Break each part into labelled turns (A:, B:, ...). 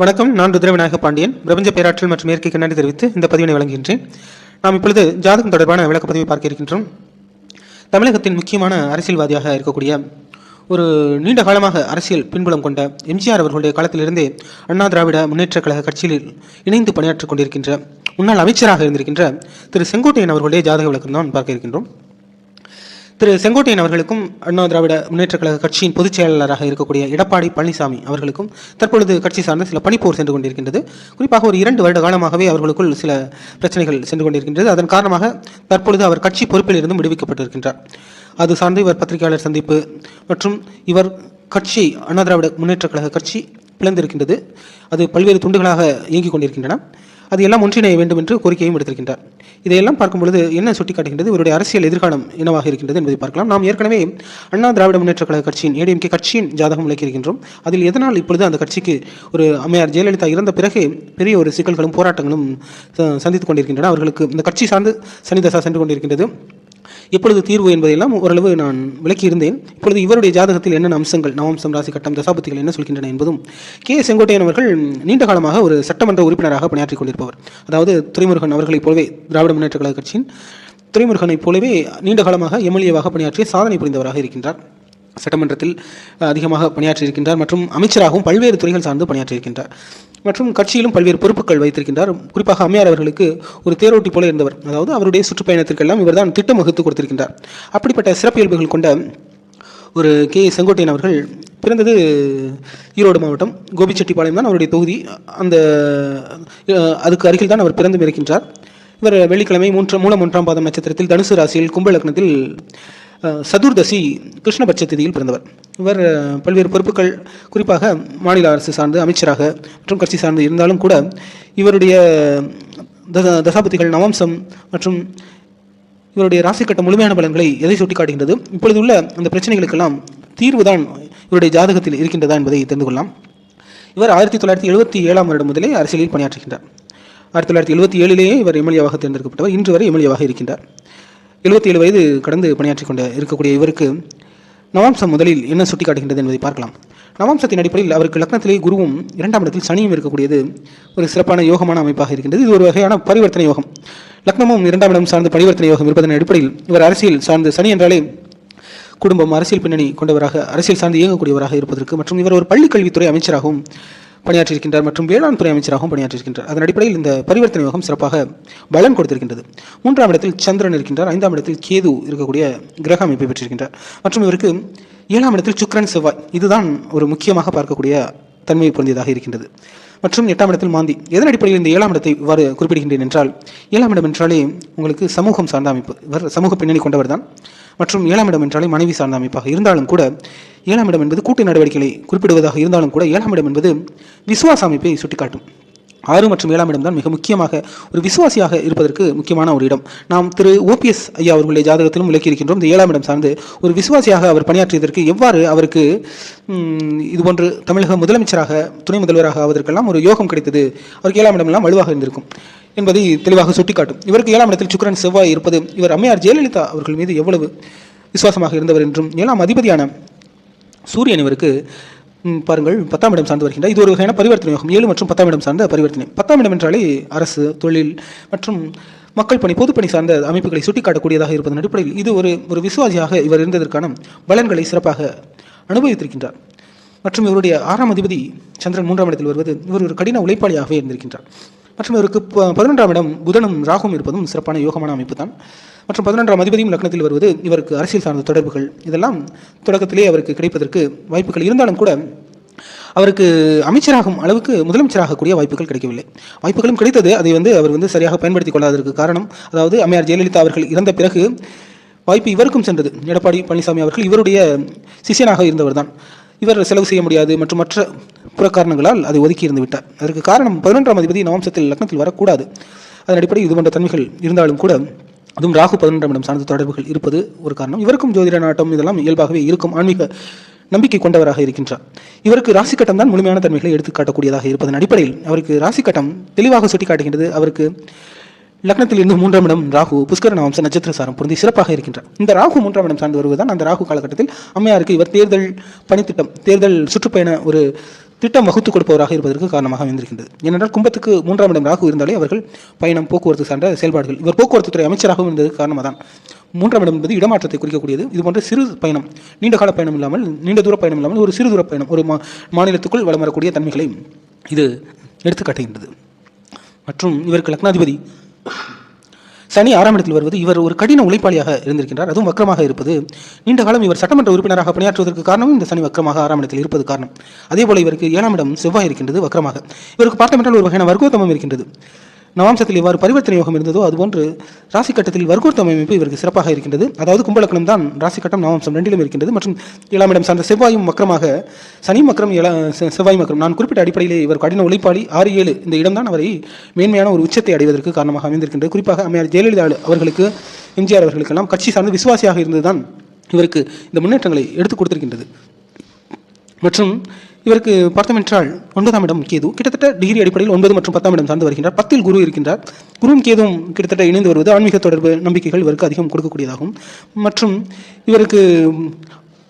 A: வணக்கம். நான் ருத்ரவிநாயக பாண்டியன். பிரபஞ்ச பேராற்றல் மற்றும் இயற்கை கண்ணாடி தெரிவித்து இந்த பதிவினை வழங்குகின்றேன். நாம் இப்பொழுது ஜாதகம் தொடர்பான விளக்கப்பதிவை பார்க்க இருக்கின்றோம். தமிழகத்தின் முக்கியமான அரசியல்வாதியாக இருக்கக்கூடிய ஒரு நீண்ட காலமாக அரசியல் பின்புலம் கொண்ட எம்ஜிஆர் அவர்களுடைய காலத்திலிருந்தே அண்ணா திராவிட முன்னேற்ற கழக கட்சியில் இணைந்து பணியாற்றிக் கொண்டிருக்கின்ற முன்னாள் அமைச்சராக இருந்திருக்கின்ற திரு செங்கோட்டையன் அவர்களுடைய ஜாதக விளக்கம் தான் பார்க்க இருக்கின்றோம். திரு செங்கோட்டையன் அவர்களுக்கும் அண்ணா திராவிட முன்னேற்ற கழக கட்சியின் பொதுச் செயலாளராக இருக்கக்கூடிய எடப்பாடி பழனிசாமி அவர்களுக்கும் தற்பொழுது கட்சி சார்ந்த சில பணிப்போர் சென்று கொண்டிருக்கின்றது. குறிப்பாக ஒரு இரண்டு வருட காலமாகவே அவர்களுக்குள் சில பிரச்சனைகள் சென்று கொண்டிருக்கின்றது. அதன் காரணமாக தற்பொழுது அவர் கட்சி பொறுப்பில் இருந்தும் விடுவிக்கப்பட்டிருக்கின்றார். அது சார்ந்து இவர் பத்திரிகையாளர் சந்திப்பு மற்றும் இவர் கட்சி அண்ணா திராவிட முன்னேற்ற கழக கட்சி பிளந்திருக்கின்றது. அது பல்வேறு துண்டுகளாக இயங்கிக் கொண்டிருக்கின்றன. அது எல்லாம் ஒன்றிணைய வேண்டும் என்று கோரிக்கையும் எடுத்திருக்கின்றார் இதையெல்லாம் பார்க்கும் பொழுது என்ன சுட்டிக்காட்டுகின்றது? இவருடைய அரசியல் எதிர்காலம் என்னவாக இருக்கின்றது என்பதை பார்க்கலாம். நாம் ஏற்கனவே அண்ணா திராவிட முன்னேற்ற கழக கட்சியின் ஏடிஎம்கே கட்சியின் ஜாதகம் விளக்கியிருக்கின்றோம். அதில் எதனால் இப்பொழுது அந்த கட்சிக்கு ஒரு அம்மையார் ஜெயலலிதா இறந்த பிறகு பெரிய ஒரு சிக்கல்களும் போராட்டங்களும் சந்தித்துக் கொண்டிருக்கின்றன. அவர்களுக்கு இந்த கட்சி சார்ந்து சனிதசா சென்று கொண்டிருக்கின்றது. எப்பொழுது தீர்வு என்பதையெல்லாம் ஓரளவு நான் விளக்கியிருந்தேன். இப்பொழுது இவருடைய ஜாதகத்தில் என்னென்ன அம்சங்கள் நவம்சம் ராசி கட்டம் தசாபத்திகள் என்ன சொல்கின்றன என்பதும் கே செங்கோட்டையன் அவர்கள் நீண்ட காலமாக ஒரு சட்டமன்ற உறுப்பினராக பணியாற்றிக் கொண்டிருப்பவர். அதாவது துறைமுருகன் அவர்களைப் போலவே திராவிட முன்னேற்ற கழக கட்சியின் துரைமுருகனைப் போலவே நீண்ட காலமாக எம்எல்ஏவாக பணியாற்றிய சாதனை புரிந்தவராக இருக்கின்றார். சட்டமன்றத்தில் அதிகமாக பணியாற்றியிருக்கின்றார் மற்றும் அமைச்சராகவும் பல்வேறு துறைகள் சார்ந்து பணியாற்றியிருக்கின்றார். மற்றும் கட்சியிலும் பல்வேறு பொறுப்புகள் வைத்திருக்கின்றார். குறிப்பாக அம்மையார் அவர்களுக்கு ஒரு தேரோட்டி போல இருந்தவர் அதாவது அவருடைய சுற்றுப்பயணத்திற்கெல்லாம் இவர்தான் திட்டம் வகுத்து கொடுத்திருக்கின்றார். அப்படிப்பட்ட சிறப்பியல்புகள் கொண்ட ஒரு கே. செங்கோட்டையன் அவர்கள் பிறந்தது ஈரோடு மாவட்டம் கோபிச்செட்டிப்பாளையம் தான் அவருடைய தொகுதி. அந்த அதுக்கு அருகில் தான் அவர் பிறந்து இருக்கின்றார். இவர் வெள்ளிக்கிழமை மூன்று மூலம் ஒன்றாம் பாதம் நட்சத்திரத்தில் தனுசு ராசியில் கும்பலக்னத்தில் சதுர்தசி கிருஷ்ணபட்ச திதியில் பிறந்தவர். இவர் பல்வேறு பொறுப்புகள் குறிப்பாக மாநில அரசு சார்ந்து அமைச்சராக மற்றும் கட்சி சார்ந்து இருந்தாலும் கூட இவருடைய தச தசாபதிகள் நவம்சம் மற்றும் இவருடைய ராசிக்கட்ட முழுமையான பலன்களை எதை சுட்டிக்காட்டுகின்றது? இப்பொழுது உள்ள அந்த பிரச்சனைகளுக்கெல்லாம் தீர்வுதான் இவருடைய ஜாதகத்தில் இருக்கின்றதா என்பதை தெரிந்து கொள்ளலாம். இவர் ஆயிரத்தி தொள்ளாயிரத்தி எழுபத்தி ஏழாம் வருடம் முதலே அரசியலில் பணியாற்றுகின்றார். ஆயிரத்தி தொள்ளாயிரத்தி எழுபத்தி ஏழிலேயே இவர் எம்எல்ஏவாக தேர்ந்தெடுக்கப்பட்டவர். இன்று வரை எம்எல்ஏவாக இருக்கின்றார். எழுபத்தி ஏழு வயது கடந்து பணியாற்றி கொண்டு இருக்கக்கூடிய இவருக்கு நவாம்சம் முதலில் என்ன சுட்டிக்காட்டுகின்றது என்பதை பார்க்கலாம். நவாம்சத்தின் அடிப்படையில் அவருக்கு லக்னத்திலே குருவும் இரண்டாம் இடத்தில் சனியும் இருக்கக்கூடியது ஒரு சிறப்பான யோகமான அமைப்பாக இருக்கின்றது. இது ஒரு வகையான பரிவர்த்தனை யோகம். லக்னமும் இரண்டாம் இடம் சார்ந்த பரிவர்த்தனை யோகம் இருப்பதன் அடிப்படையில் இவர் அரசியல் சார்ந்த சனி என்றாலே குடும்பம் அரசியல் பின்னணி கொண்டவராக அரசியல் சார்ந்து இயங்கக்கூடியவராக இருப்பதற்கு மற்றும் இவர் ஒரு பள்ளிக்கல்வித்துறை அமைச்சராகவும் பணியாற்றியிருக்கின்றார் மற்றும் வேளாண் துறை அமைச்சராகவும் பணியாற்றியிருக்கின்றார். அதன் அடிப்படையில் இந்த பரிவர்த்தனை யோகம் சிறப்பாக பலன் கொடுத்திருக்கின்றது. மூன்றாம் இடத்தில் சந்திரன் இருக்கின்றார். ஐந்தாம் இடத்தில் கேது இருக்கக்கூடிய கிரக அமைப்பை பெற்றிருக்கின்றார். மற்றும் இவருக்கு ஏழாம் இடத்தில் சுக்ரன் செவ்வாய். இதுதான் ஒரு முக்கியமாக பார்க்கக்கூடிய தன்மை பொருந்தியதாக இருக்கின்றது. மற்றும் எட்டாம் இடத்தில் மாந்தி. எதன் அடிப்படையில் இந்த ஏழாம் இடத்தை இவ்வாறு குறிப்பிடுகின்றேன் என்றால் ஏழாம் இடம் என்றாலே உங்களுக்கு சமூகம் சார்ந்த அமைப்பு. இவர் சமூக பின்னணி கொண்டவர் தான். மற்றும் ஏழாம் இடம் என்றாலே மனைவி சார்ந்த அமைப்பாக இருந்தாலும் கூட ஏழாம் இடம் என்பது கூட்டு நடவடிக்கைகளை குறிப்பிடுவதாக இருந்தாலும் கூட ஏழாம் இடம் என்பது விசுவாச அமைப்பை சுட்டிக்காட்டும். ஆறு மற்றும் ஏழாம் இடம் தான் மிக முக்கியமாக ஒரு விசுவாசியாக இருப்பதற்கு முக்கியமான ஒரு இடம். நாம் திரு ஓபிஎஸ் ஐயா அவர்களுடைய ஜாதகத்திலும் விளக்கியிருக்கின்றோம். இந்த ஏழாம் இடம் சார்ந்து ஒரு விசுவாசியாக அவர் பணியாற்றியதற்கு எவ்வாறு அவருக்கு இதுபோன்று தமிழக முதலமைச்சராக துணை முதல்வராக ஆவதற்கெல்லாம் ஒரு யோகம் கிடைத்தது அவருக்கு ஏழாம் இடமெல்லாம் வலுவாக இருந்திருக்கும் என்பதை தெளிவாக சுட்டிக்காட்டும். இவருக்கு ஏழாம் இடத்தில் சுக்கரன் செவ்வாய் இருப்பது இவர் அம்மையார் ஜெயலலிதா அவர்கள் மீது எவ்வளவு விசுவாசமாக இருந்தவர் என்றும் ஏழாம் அதிபதியான சூரியன் இவருக்கு பாருங்கள் பத்தாம் இடம் சார்ந்து வருகின்றார். இது ஒரு வகையான பரிவர்த்தனையாகும் ஏழு மற்றும் பத்தாம் இடம் சார்ந்த பரிவர்த்தனை. பத்தாம் இடம் என்றாலே அரசு தொழில் மற்றும் மக்கள் பணி பொதுப்பணி சார்ந்த அமைப்புகளை சுட்டிக்காட்டக்கூடியதாக இருப்பதன் அடிப்படையில் இது ஒரு ஒரு விசுவாசியாக இவர் இருந்ததற்கான பலன்களை சிறப்பாக அனுபவித்திருக்கின்றார். மற்றும் இவருடைய ஆறாம் அதிபதி சந்திரன் மூன்றாம் இடத்தில் வருவது இவர் ஒரு கடின உழைப்பாளியாகவே இருந்திருக்கின்றார். மற்றும் இவருக்கு ப- பதினொன்றாம் இடம் புதனும் ராகும் இருப்பதும் சிறப்பான யோகமான அமைப்பு தான் மற்றும் பதினொன்றாம் அதிபதியும் லக்னத்தில் வருவது இவருக்கு அரசியல் சார்ந்த தொடர்புகள். இதெல்லாம் தொடக்கத்திலே அவருக்கு கிடைப்பதற்கு வாய்ப்புகள் இருந்தாலும் கூட அவருக்கு அமைச்சராகும் அளவுக்கு முதலமைச்சராகக்கூடிய வாய்ப்புகள் கிடைக்கவில்லை. வாய்ப்புகளும் கிடைத்தது அதை வந்து அவர் வந்து சரியாக பயன்படுத்திக் கொள்ளாததற்கு காரணம் அதாவது அம்மையார் ஜெயலலிதா அவர்கள் இறந்த பிறகு வாய்ப்பு இவருக்கும் சென்றது. எடப்பாடி பழனிசாமி அவர்கள் இவருடைய சிஷியனாக இருந்தவர் தான் இவர் செலவு செய்ய முடியாது மற்றும் மற்ற புற காரணங்களால் அதை ஒதுக்கி இருந்து விட்டார். அதற்கு காரணம் பதினொன்றாம் அதிபதி நவம்சத்தில் லக்னத்தில் வரக்கூடாது. அதன் அடிப்படையில் இது போன்ற தன்மைகள் இருந்தாலும் கூட அதுவும் ராகு பதினொன்றாம் இடம் சார்ந்த தொடர்புகள் இருப்பது ஒரு காரணம். இவருக்கும் ஜோதிட நாட்டம் இதெல்லாம் இயல்பாகவே இருக்கும். ஆன்மீக நம்பிக்கை கொண்டவராக இருக்கின்றார். இவருக்கு ராசிக்கட்டம் தான் முழுமையான தன்மைகளை எடுத்துக்காட்டக்கூடியதாக இருப்பதன் அடிப்படையில் அவருக்கு ராசிக்கட்டம் தெளிவாக சுட்டிக்காட்டுகின்றது. அவருக்கு லக்னத்தில் இருந்து மூன்றாம் இடம் ராகு புஷ்கர வம்ச நட்சத்திர சாரம் பொருந்தி சிறப்பாக இருக்கின்றார். இந்த ராகு மூன்றாம் இடம் சார்ந்து வருவதுதான் அந்த ராகு காலகட்டத்தில் அம்மையாருக்கு இவர் தேர்தல் பணித்திட்டம் தேர்தல் சுற்றுப்பயண ஒரு திட்டம் வகுத்து கொடுப்பவராக இருப்பதற்கு காரணமாக அமைந்திருக்கின்றது. ஏனென்றால் கும்பத்துக்கு மூன்றாம் இடம் ராகு இருந்தாலே அவர்கள் பயணம் போக்குவரத்து சார்ந்த செயல்பாடுகள் இவர் போக்குவரத்து துறை அமைச்சராகவும் இருந்தது காரணமாக தான் மூன்றாம் இடம் என்பது இடமாற்றத்தை குறிக்கக்கூடியது. இது போன்ற சிறு பயணம் நீண்ட கால பயணம் இல்லாமல் நீண்ட தூர பயணம் இல்லாமல் ஒரு சிறு தூர பயணம் ஒரு மா மாநிலத்துக்குள் வளம் வரக்கூடிய தன்மைகளை இது எடுத்துக்காட்டுகின்றது. மற்றும் இவருக்கு லக்னாதிபதி சனி ஆறாம் இடத்தில் வருவது இவர் ஒரு கடின உழைப்பாளியாக இருந்திருக்கின்றார். அதுவும் வக்கரமாக இருப்பது. நீண்ட காலம் இவர் சட்டமன்ற உறுப்பினராக பணியாற்றுவதற்கு காரணமும் இந்த சனி வக்கரமாக ஆறாம் இடத்தில் இருப்பது காரணம். அதே போல இவருக்கு ஏழாம் இடம் செவ்வாய் இருக்கின்றது வக்கரமாக. இவருக்கு பார்த்தமென்றால் ஒரு வகையான வர்க்கோத்தமம் இருக்கின்றது. நவாம்சத்தில் இவ்வாறு பரிவர்த்தனை யோகம் இருந்ததோ அதுபோன்று ராசி கட்டத்தில் வர்க்கோத்தம அமைப்பு இவருக்கு சிறப்பாக இருக்கின்றது. அதாவது கும்பலக்கணம் தான் ராசி கட்டம் நவாம்சம் ரெண்டிலும் இருக்கின்றது. மற்றும் ஏழாம் இடம் சார்ந்த செவ்வாயும் மக்கரமாக சனி மக்கரம் ஏழா செவ்வாய் மக்கரம் நான் குறிப்பிட்ட அடிப்படையில் இவர் கடின உழைப்பாளி. ஆறு ஏழு இந்த இடம்தான் அவரை மேன்மையான ஒரு உச்சத்தை அடைவதற்கு காரணமாக அமைந்திருக்கின்றது. குறிப்பாக அம்மையார் ஜெயலலிதா அவர்களுக்கு எம்ஜிஆர் அவர்களுக்கெல்லாம் கட்சி சார்ந்த விசுவாசியாக இருந்ததுதான் இவருக்கு இந்த முன்னேற்றங்களை எடுத்துக் கொடுத்திருக்கின்றது. மற்றும் இவருக்கு பார்த்தமென்றால் ஒன்பதாம் இடம் கேது. கிட்டத்தட்ட டிகிரி அடிப்படையில் ஒன்பது மற்றும் பத்தாம் இடம் சார்ந்து வருகின்றார். பத்தில் குரு இருக்கின்றார். குருவும் கேதுவும் கிட்டத்தட்ட இணைந்து வருவது ஆன்மீக தொடர்பு நம்பிக்கைகள் இவருக்கு அதிகம் கொடுக்கக்கூடியதாகும். மற்றும் இவருக்கு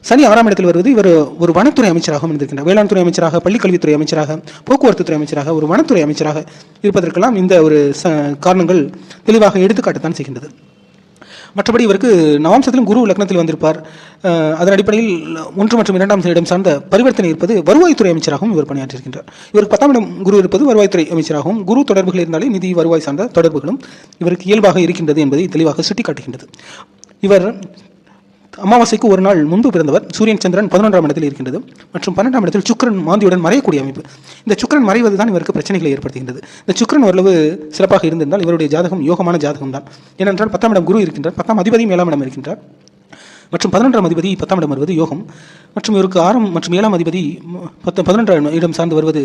A: சனி ஆறாம் இடத்தில் வருவது இவர் ஒரு வனத்துறை அமைச்சராகவும் இருந்திருக்கின்றார். வேளாண் துறை அமைச்சராக பள்ளிக்கல்வித்துறை அமைச்சராக போக்குவரத்து துறை அமைச்சராக ஒரு வனத்துறை அமைச்சராக இருப்பதற்கெல்லாம் இந்த ஒரு ச காரணங்கள் தெளிவாக எடுத்துக்காட்டத்தான் செய்கின்றது. மற்றபடி இவருக்கு நவாம்சத்திலும் குரு லக்னத்தில் வந்திருப்பார். அதன் அடிப்படையில் ஒன்று மற்றும் இரண்டாம் இடம் சார்ந்த பரிவர்த்தனை இருப்பது வருவாய்த்துறை அமைச்சராகவும் இவர் பணியாற்றியிருக்கின்றார். இவருக்கு பத்தாம் இடம் குரு இருப்பது வருவாய்த்துறை அமைச்சராகவும் குரு தொடர்புகள் இருந்தாலே நிதி வருவாய் சார்ந்த தொடர்புகளும் இவருக்கு இயல்பாக இருக்கின்றது என்பதை தெளிவாக சுட்டிக்காட்டுகின்றது. இவர் அமாவாசைக்கு ஒரு நாள் முன்பு பிறந்தவர் சூரியன் சந்திரன் பதினொன்றாம் இடத்தில் இருக்கின்றது மற்றும் பன்னெண்டாம் இடத்தில் சுக்கிரன் மாந்தியுடன் மறையக்கூடிய அமைப்பு. இந்த சுக்கிரன் மறைவது தான் இவருக்கு பிரச்சனைகளை ஏற்படுத்துகின்றது. இந்த சுக்கரன் ஓரளவு சிறப்பாக இருந்திருந்தால் இவருடைய ஜாதகம் யோகமான ஜாதகம் தான் ஏனென்றால் பத்தாம் இடம் குரு இருக்கின்றார். பத்தாம் அதிபதியும் ஏழாம் இடம் இருக்கின்றார். மற்றும் பதினொன்றாம் அதிபதி பத்தாம் இடம் வருவது யோகம். மற்றும் இவருக்கு ஆறாம் மற்றும் ஏழாம் அதிபதி பத்து பதினொன்றாம் இடம் சார்ந்து வருவது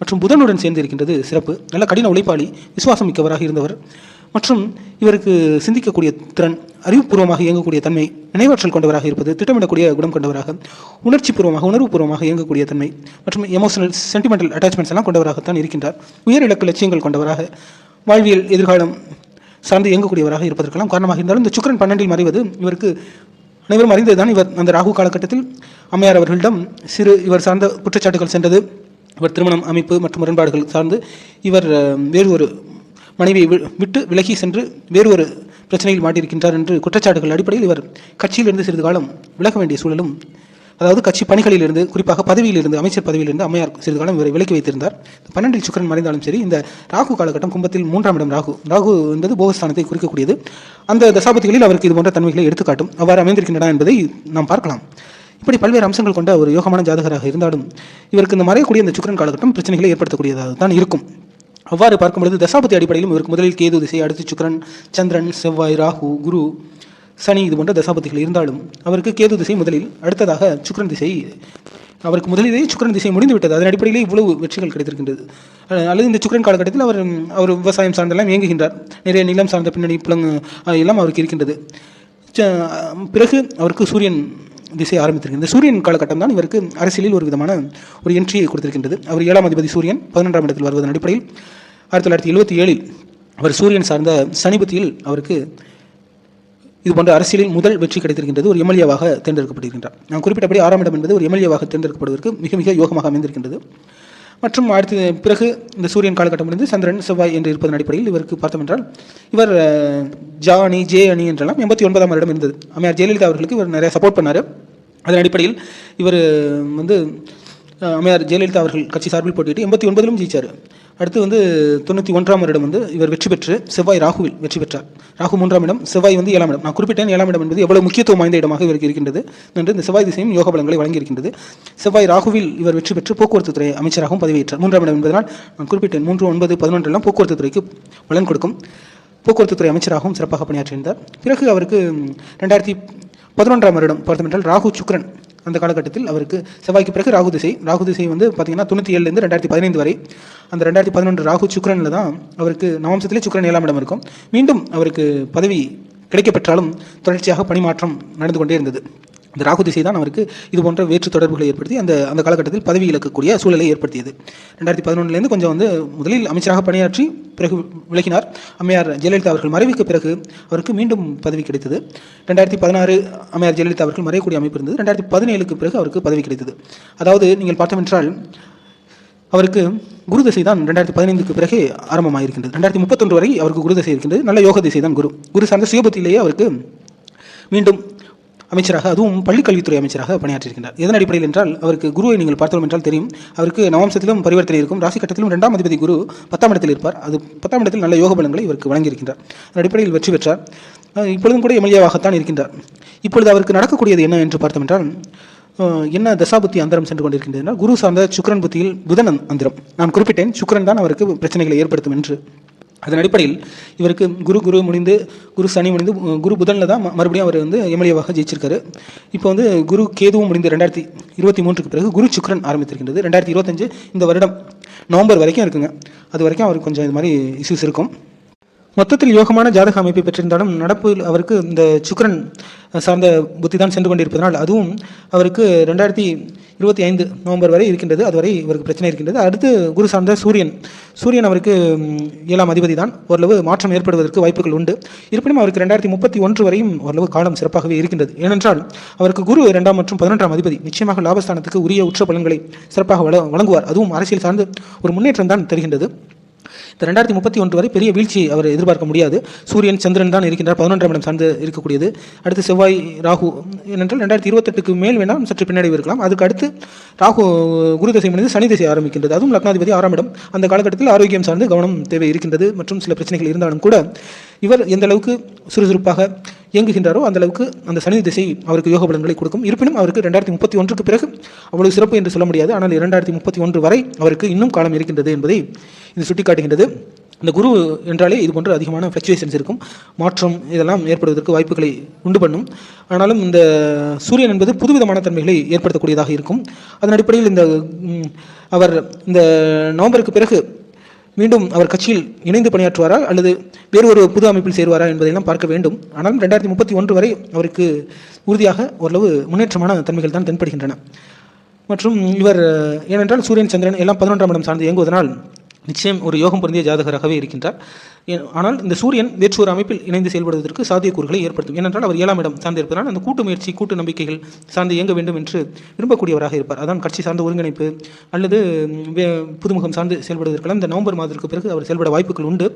A: மற்றும் புதனுடன் சேர்ந்து இருக்கின்றது சிறப்பு. நல்ல கடின உழைப்பாளி விசுவாசம் மிக்கவராக இருந்தவர். மற்றும் இவருக்கு சிந்திக்கக்கூடிய திறன் அறிவுபூர்வமாக இயங்கக்கூடிய தன்மை நினைவாற்றல் கொண்டவராக இருப்பது திட்டமிடக்கூடிய குணம் கொண்டவராக உணர்ச்சிபூர்வமாக உணர்வுபூர்வமாக இயங்கக்கூடிய தன்மை மற்றும் எமோஷனல் சென்டிமெண்டல் அட்டாச்மெண்ட்ஸ் எல்லாம் கொண்டவராகத்தான் இருக்கின்றார். உயர் இலக்கு லட்சியங்கள் கொண்டவராக வாழ்வியல் எதிர்காலம் சார்ந்து இயங்கக்கூடியவராக இருப்பதற்கெல்லாம் காரணமாக இருந்தாலும் இந்த சுக்கிரன் பன்னெண்டில் மறைவது இவருக்கு அனைவரும் அறிந்ததுதான். இவர் அந்த ராகு காலகட்டத்தில் அம்மையார் அவர்களிடம் சிறு இவர் சார்ந்த குற்றச்சாட்டுகள் சென்றது. இவர் திருமணம் அமைப்பு மற்றும் முரண்பாடுகள் சார்ந்து இவர் வேறு ஒரு மனைவியை வி- விட்டு விலகி சென்று வேறு ஒரு பிரச்சனையில் மாட்டியிருக்கின்றார் என்று குற்றச்சாட்டுகள் அடிப்படையில் இவர் கட்சியிலிருந்து சிறிது காலம் விலக வேண்டிய சூழலும் அதாவது கட்சி பணிகளிலிருந்து குறிப்பாக பதவியிலிருந்து அமைச்சர் பதவியிலிருந்து அம்மையார் சிறிது காலம் இவரை விலக்கி வைத்திருந்தார். பன்னெண்டில் சுக்கரன் மறைந்தாலும் சரி இந்த ராகு காலகட்டம் கும்பத்தில் மூன்றாம் இடம் ராகு. ராகு என்பது போகஸ்தானத்தை குறிக்கக்கூடியது. அந்த தசாபதிகளில் அவருக்கு இது போன்ற தன்மைகளை எடுத்துக்காட்டும். அவ்வாறு அமைந்திருக்கின்றன என்பதை நாம் பார்க்கலாம். இப்படி பல்வேறு அம்சங்கள் கொண்ட ஒரு யோகமான ஜாதகராக இருந்தாலும் இவருக்கு இந்த மறையக்கூடிய இந்த சுக்கரன் காலகட்டம் பிரச்சனைகளை ஏற்படுத்தக்கூடியதாக தான் இருக்கும். அவ்வாறு பார்க்கும்பொழுது தசாபதி அடிப்படையிலும் இவருக்கு முதலில் கேது திசை அடுத்து சுக்கரன் சந்திரன் செவ்வாய் ராகு குரு சனி இது போன்ற தசாபதிகள் இருந்தாலும் அவருக்கு கேது திசை முதலில் அடுத்ததாக சுக்கிரன் திசை அவருக்கு முதலிலேயே சுக்கிரன் திசை முடிந்துவிட்டது. அதன் அடிப்படையிலே இவ்வளவு வெற்றிகள் கிடைத்திருக்கின்றது. அல்லது இந்த சுக்கிரன் காலகட்டத்தில் அவர் அவர் விவசாயம் சார்ந்தெல்லாம் இயங்குகின்றார். நிறைய நிலம் சார்ந்த பின்னணி புலங்கு எல்லாம் அவருக்கு இருக்கின்றது. ச- பிறகு அவருக்கு சூரியன் திசை ஆரம்பித்திருக்கிறது இந்த சூரியன் காலகட்டம் தான் இவருக்கு அரசியலில் ஒரு விதமான ஒரு என்ட்ரியை கொடுத்திருக்கின்றது. அவர் ஏழாம் அதிபதி சூரியன் பதினொன்றாம் இடத்தில் வருவதன் அடிப்படையில் ஆயிரத்தி தொள்ளாயிரத்தி எழுபத்தி ஏழில் அவர் சூரியன் சார்ந்த சனிபத்தியில் அவருக்கு இது போன்ற அரசியலில் முதல் வெற்றி கிடைத்திருக்கின்றது ஒரு எம்எல்ஏவாக தேர்ந்தெடுக்கப்பட்டிருக்கின்றார் நான் குறிப்பிட்டபடி ஆறாம் இடம் என்பது ஒரு எம்எல்ஏவாக தேர்ந்தெடுக்கப்படுவதற்கு மிக மிக யோகமாக அமைந்திருக்கின்றது. மற்றும் அடுத்து பிறகு இந்த சூரியன் காலகட்டம் இருந்து சந்திரன் செவ்வாய் என்று இருப்பதன் அடிப்படையில் இவருக்கு பார்த்தோம் என்றால் இவர் ஜா அணி ஜே அணி என்றெல்லாம் எண்பத்தி ஒன்பதாம் வருடம் இருந்தது அம்மையார் ஜெயலலிதா அவர்களுக்கு இவர் நிறைய சப்போர்ட் பண்ணார். அதன் அடிப்படையில் இவர் வந்து அஹ், அம்மையார் ஜெயலலிதா அவர்கள் கட்சி சார்பில் போட்டிட்டு எண்பத்தி ஒன்பதிலும் ஜெயிச்சார். அடுத்து வந்து தொண்ணூற்றி ஒன்றாம் வருடம் வந்து இவர் வெற்றி பெற்று செவ்வாய் ராகுவில் வெற்றி பெற்றார். ராகு மூன்றாம் இடம் செவ்வாய் வந்து ஏழாம் இடம். நான் குறிப்பிட்டேன் ஏழாம் இடம் என்பது எவ்வளவு முக்கியத்துவம் வாய்ந்த இடமாக இவருக்கு இருக்கின்றது என்று இந்த செவ்வாய் திசையும் யோக பலங்களை வழங்கியிருக்கின்றது. செவ்வாய் ராகுவில் இவர் வெற்றி பெற்று போக்குவரத்து துறை அமைச்சராகவும் பதவியேற்றார். மூன்றாம் இடம் என்பதனால் நான் குறிப்பிட்டேன் மூன்று ஒன்பது பதினொன்றெல்லாம் போக்குவரத்து துறைக்கு பலன் கொடுக்கும். போக்குவரத்து துறை அமைச்சராகவும் சிறப்பாக பணியாற்றியிருந்தார். பிறகு அவருக்கு ரெண்டாயிரத்தி பதினொன்றாம் வருடம் பார்த்தோம் என்றால் ராகு சுக்ரன் அந்த காலகட்டத்தில் அவருக்கு செவ்வாய்க்கு பிறகு ராகு திசை. ராகு திசை வந்து பார்த்தீங்கன்னா தொண்ணூற்றி ஏழுலேருந்து ரெண்டாயிரத்தி பதினைந்து வரை. அந்த ரெண்டாயிரத்தி பதினொன்று ராகு சுக்ரனில் தான் அவருக்கு நவம்சத்திலே சுக்ரன் ஏழாம் இடம் இருக்கும். மீண்டும் அவருக்கு பதவி கிடைக்கப்பெற்றாலும் தொடர்ச்சியாக பணிமாற்றம் நடந்து கொண்டே இருந்தது. இந்த ராகு திசை தான் அவருக்கு இது போன்ற வேற்று தொடர்புகளை ஏற்படுத்தி அந்த அந்த காலகட்டத்தில் பதவி இழக்கக்கூடிய சூழலை ஏற்படுத்தியது. ரெண்டாயிரத்தி பதினொன்றுலேருந்து கொஞ்சம் வந்து முதலில் அமைச்சராக பணியாற்றி பிறகு விலகினார் அம்மையார் ஜெயலலிதா அவர்கள் மறைவுக்கு பிறகு அவருக்கு மீண்டும் பதவி கிடைத்தது. ரெண்டாயிரத்தி பதினாறு அம்மையார் ஜெயலலிதா அவர்கள் மறையக்கூடிய அமைப்பு இருந்தது. ரெண்டாயிரத்தி பதினேழுக்கு பிறகு அவருக்கு பதவி கிடைத்தது. அதாவது நீங்கள் பார்த்தோமென்றால் அவருக்கு குரு திசை தான் ரெண்டாயிரத்தி பதினைந்துக்கு பிறகே ஆரம்பமாயிருக்கின்றது. ரெண்டாயிரத்தி முப்பத்தொன்று வரை அவருக்கு குரு திசை இருக்கின்றது. நல்ல யோக திசை தான் குரு. குரு சார்ந்த சுயபத்திலேயே அவருக்கு மீண்டும் அமைச்சராக அதுவும் பள்ளிக்கல்வித்துறை அமைச்சராக பணியாற்றியிருக்கிறார் எதன் அடிப்படையில் என்றால் அவருக்கு குருவை நீங்கள் பார்த்தோம் என்றால் தெரியும். அவருக்கு நவம்சத்திலும் பரிவர்த்தனை இருக்கும். ராசி கட்டத்திலும் இரண்டாம் அதிபதி குரு பத்தாம் இடத்தில் இருப்பார். அது பத்தாம் இடத்தில் நல்ல யோக பலன்களை இவருக்கு வழங்கியிருக்கின்றார். அதன் அடிப்படையில் வெற்றி பெற்றார். இப்பொழுதும் கூட எம்எல்ஏவாகத்தான் இருக்கின்றார். இப்பொழுது அவருக்கு நடக்கக்கூடியது என்ன என்று பார்த்தோம் என்றால் என்ன தசாபுத்தி அந்தரம் சென்று கொண்டிருக்கின்றது குரு சார்ந்த சுக்கிரன் புத்தியில் புதன் அந்தரம். நான் குறிப்பிட்டேன் சுக்ரன் தான் அவருக்கு பிரச்சனைகளை ஏற்படுத்தும் என்று. அதன் அடிப்படையில் இவருக்கு குரு குரு முடிந்து குரு சனி முடிந்து குரு புதனில் தான் மறுபடியும் அவர் வந்து எம்எல்ஏவாக ஜெயிச்சிருக்காரு. இப்போ வந்து குரு கேதுவும் முடிந்து ரெண்டாயிரத்தி இருபத்தி மூன்றுக்கு பிறகு குரு சுக்ரன் ஆரம்பித்திருக்கின்றது. ரெண்டாயிரத்தி இருபத்தஞ்சு இந்த வருடம் நவம்பர் வரைக்கும் இருக்குங்க. அது வரைக்கும் அவருக்கு கொஞ்சம் இது மாதிரி இஷ்யூஸ் இருக்கும். மொத்தத்தில் யோகமான ஜாதக அமைப்பை பெற்றிருந்தாலும் நடப்பில் அவருக்கு இந்த சுக்கரன் சார்ந்த புத்தி தான் சென்று கொண்டிருப்பதனால் அதுவும் அவருக்கு ரெண்டாயிரத்தி இருபத்தி ஐந்து நவம்பர் வரை இருக்கின்றது. அதுவரை இவருக்கு பிரச்சனை இருக்கின்றது. அடுத்து குரு சார்ந்த சூரியன். சூரியன் அவருக்கு ஏழாம் அதிபதி தான். ஓரளவு மாற்றம் ஏற்படுவதற்கு வாய்ப்புகள் உண்டு. இருப்பினும் அவருக்கு ரெண்டாயிரத்தி முப்பத்தி ஒன்று வரையும் ஓரளவு காலம் சிறப்பாகவே இருக்கின்றது. ஏனென்றால் அவருக்கு குரு இரண்டாம் மற்றும் பதினொன்றாம் அதிபதி நிச்சயமாக லாபஸ்தானத்துக்கு உரிய உற்ற பலன்களை சிறப்பாக வழங்குவார். அதுவும் அரசியல் சார்ந்து ஒரு முன்னேற்றம் தான் தெரிகின்றது. இந்த ரெண்டாயிரத்தி முப்பத்தி ஒன்று வரை பெரிய வீழ்ச்சி அவர் எதிர்பார்க்க முடியாது. சூரியன் சந்திரன் தான் இருக்கின்றார். பதினொன்றாம் இடம் சார்ந்து இருக்கக்கூடியது. அடுத்து செவ்வாய் ராகு. ஏனென்றால் ரெண்டாயிரத்தி இருபத்தெட்டுக்கு மேல் வேணால் சற்று பின்னாடி இருக்கலாம். அதுக்கு அடுத்து ராகு குரு தசை முடிந்து சனி தசை ஆரம்பிக்கின்றது. அதுவும் லக்னாதிபதி ஆறாம் இடம். அந்த காலகட்டத்தில் ஆரோக்கியம் சார்ந்து கவனம் தேவை இருக்கின்றது. மற்றும் சில பிரச்சனைகள் இருந்தாலும் கூட இவர் எந்த அளவுக்கு சுறுசுறுப்பாக இயங்குகின்றாரோ அந்த அளவுக்கு அந்த சனி திசை அவருக்கு யோக பலன்களை கொடுக்கும். இருப்பினும் அவருக்கு ரெண்டாயிரத்தி முப்பத்தி ஒன்றுக்கு பிறகு அவ்வளவு சிறப்பு என்று சொல்ல முடியாது. ஆனால் இரண்டாயிரத்தி முப்பத்தி ஒன்று வரை அவருக்கு இன்னும் காலம் இருக்கின்றது என்பதை இது சுட்டிக்காட்டுகின்றது. இந்த குரு என்றாலே இது போன்ற அதிகமான ஃப்ளக்சுவேஷன்ஸ் இருக்கும். மாற்றம் இதெல்லாம் ஏற்படுவதற்கு வாய்ப்புகளை உண்டு பண்ணும். ஆனாலும் இந்த சூரியன் என்பது புதுவிதமான தன்மைகளை ஏற்படுத்தக்கூடியதாக இருக்கும். அதன் அடிப்படையில் இந்த அவர் இந்த நவம்பருக்கு பிறகு மீண்டும் அவர் கட்சியில் இணைந்து பணியாற்றுவாரா அல்லது வேறு ஒரு புது அமைப்பில் சேருவாரா என்பதையெல்லாம் பார்க்க வேண்டும். ஆனாலும் ரெண்டாயிரத்தி முப்பத்தி ஒன்று வரை அவருக்கு உறுதியாக ஓரளவு முன்னேற்றமான தன்மைகள் தான் தென்படுகின்றன. மற்றும் இவர் ஏனென்றால் சூரியன் சந்திரன் எல்லாம் பதினொன்றாம் இடம் சார்ந்து இயங்குவதனால் நிச்சயம் ஒரு யோகம் பொருந்திய ஜாதகராகவே இருக்கின்றார். ஆனால் இந்த சூரியன் வேற்று ஒரு அமைப்பில் இணைந்து செயல்படுவதற்கு சாத்தியக்கூறுகளை ஏற்படுத்தும். ஏனென்றால் அவர் ஏழாம் இடம் சார்ந்து இருப்பதனால் அந்த கூட்டு முயற்சி கூட்டு நம்பிக்கைகள் சார்ந்து இயங்க வேண்டும் என்று விரும்பக்கூடியவராக இருப்பார். அதான் கட்சி சார்ந்த ஒருங்கிணைப்பு அல்லது புதுமுகம் சார்ந்து செயல்படுவதற்கெல்லாம் இந்த நவம்பர் மாதத்திற்கு பிறகு அவர் செயல்பட வாய்ப்புகள் உண்டு.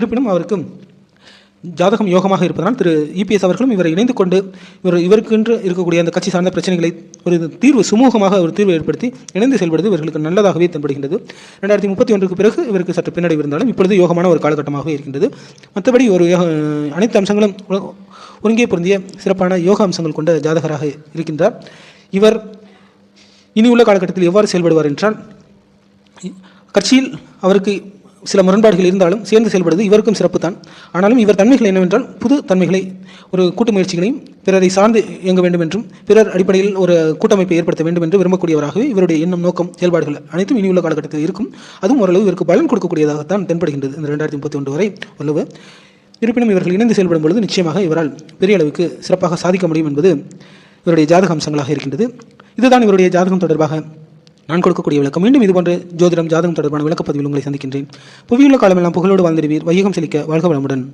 A: இருப்பினும் அவருக்கு ஜாதகம் யோகமாக இருப்பதனால் திரு இபிஎஸ் அவர்களும் இவரை இணைந்து கொண்டு இவர் இவருக்கென்று இருக்கக்கூடிய அந்த கட்சி சார்ந்த பிரச்சனைகளை ஒரு தீர்வு சுமூகமாக ஒரு தீர்வு ஏற்படுத்தி இணைந்து செயல்படுவது இவர்களுக்கு நல்லதாகவே தென்படுகின்றது. ரெண்டாயிரத்தி முப்பத்தி ஒன்றுக்கு பிறகு இவருக்கு சற்று பின்னடைவு இருந்தாலும் இப்பொழுது யோகமான ஒரு காலகட்டமாகவே இருக்கின்றது. மற்றபடி ஒரு யோக- அனைத்து அம்சங்களும் ஒருங்கே பொருந்திய சிறப்பான யோக அம்சங்கள் கொண்ட ஜாதகராக இருக்கின்றார். இவர் இனி உள்ள காலகட்டத்தில் எவ்வாறு செயல்படுவார் என்றால் கட்சியில் அவருக்கு சில முரண்பாடுகள் இருந்தாலும் சேர்ந்து செயல்படுவது இவருக்கும் சிறப்பு தான் ஆனாலும் இவர் தன்மைகள் என்னவென்றால் புது தன்மைகளை ஒரு கூட்டு முயற்சிகளையும் பிறரை சார்ந்து இயங்க வேண்டும் என்றும் பிறர் அடிப்படையில் ஒரு கூட்டமைப்பை ஏற்படுத்த வேண்டும் என்று விரும்பக்கூடியவராகவே இவருடைய எண்ணம் நோக்கம் செயல்பாடுகள் அனைத்தும் இனியுள்ள காலகட்டத்தில் இருக்கும். அதுவும் ஓரளவு இவருக்கு பலன் கொடுக்கக்கூடியதாகத்தான் தென்படுகின்றது. இந்த ரெண்டாயிரத்தி முப்பத்தி ஒன்று வரை ஓரளவு இருப்பினும் இவர்கள் இணைந்து செயல்படும் பொழுது நிச்சயமாக இவரால் பெரிய அளவுக்கு சிறப்பாக சாதிக்க முடியும் என்பது இவருடைய ஜாதக அம்சங்களாக இருக்கின்றது. இதுதான் இவருடைய ஜாதகம் தொடர்பாக நான் கொடுக்கக்கூடிய விளக்கம். மீண்டும் இதுபோன்ற ஜோதிடம் ஜாதகம் தொடர்பான விளக்கப்பதிவில் உங்களை சந்திக்கின்றேன். புவியுள்ள காலமெல்லாம் புகழோடு வாழ்ந்திருவீர் வையகம் செழிக்க வாழ்க வளமுடன்.